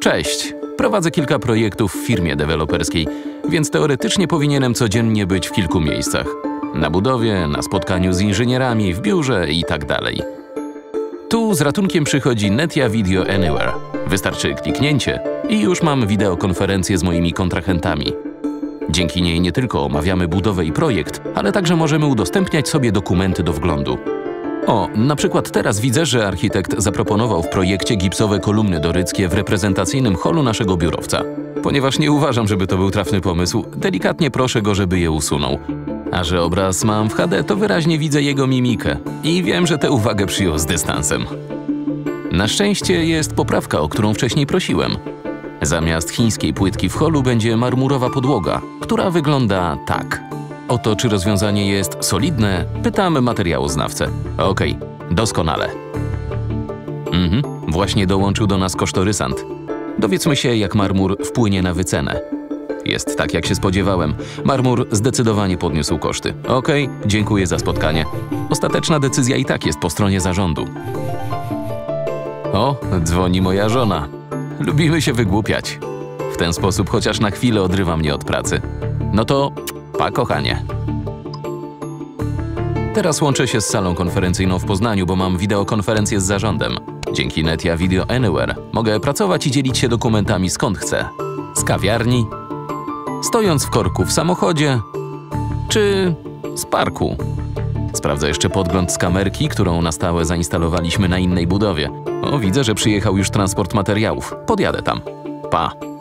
Cześć! Prowadzę kilka projektów w firmie deweloperskiej, więc teoretycznie powinienem codziennie być w kilku miejscach. Na budowie, na spotkaniu z inżynierami, w biurze i tak dalej. Tu z ratunkiem przychodzi Netia Video Anywhere. Wystarczy kliknięcie i już mam wideokonferencję z moimi kontrahentami. Dzięki niej nie tylko omawiamy budowę i projekt, ale także możemy udostępniać sobie dokumenty do wglądu. O, na przykład teraz widzę, że architekt zaproponował w projekcie gipsowe kolumny doryckie w reprezentacyjnym holu naszego biurowca. Ponieważ nie uważam, żeby to był trafny pomysł, delikatnie proszę go, żeby je usunął. A że obraz mam w HD, to wyraźnie widzę jego mimikę i wiem, że tę uwagę przyjął z dystansem. Na szczęście jest poprawka, o którą wcześniej prosiłem. Zamiast chińskiej płytki w holu będzie marmurowa podłoga, która wygląda tak. Oto czy rozwiązanie jest solidne, pytam materiałoznawcę. Okej, doskonale. Mhm, właśnie dołączył do nas kosztorysant. Dowiedzmy się, jak marmur wpłynie na wycenę. Jest tak, jak się spodziewałem. Marmur zdecydowanie podniósł koszty. Okej, dziękuję za spotkanie. Ostateczna decyzja i tak jest po stronie zarządu. O, dzwoni moja żona. Lubimy się wygłupiać. W ten sposób chociaż na chwilę odrywa mnie od pracy. No to pa, kochanie. Teraz łączę się z salą konferencyjną w Poznaniu, bo mam wideokonferencję z zarządem. Dzięki Netia Video Anywhere mogę pracować i dzielić się dokumentami skąd chcę. Z kawiarni, stojąc w korku w samochodzie, czy z parku. Sprawdzę jeszcze podgląd z kamerki, którą na stałe zainstalowaliśmy na innej budowie. O, widzę, że przyjechał już transport materiałów. Podjadę tam. Pa.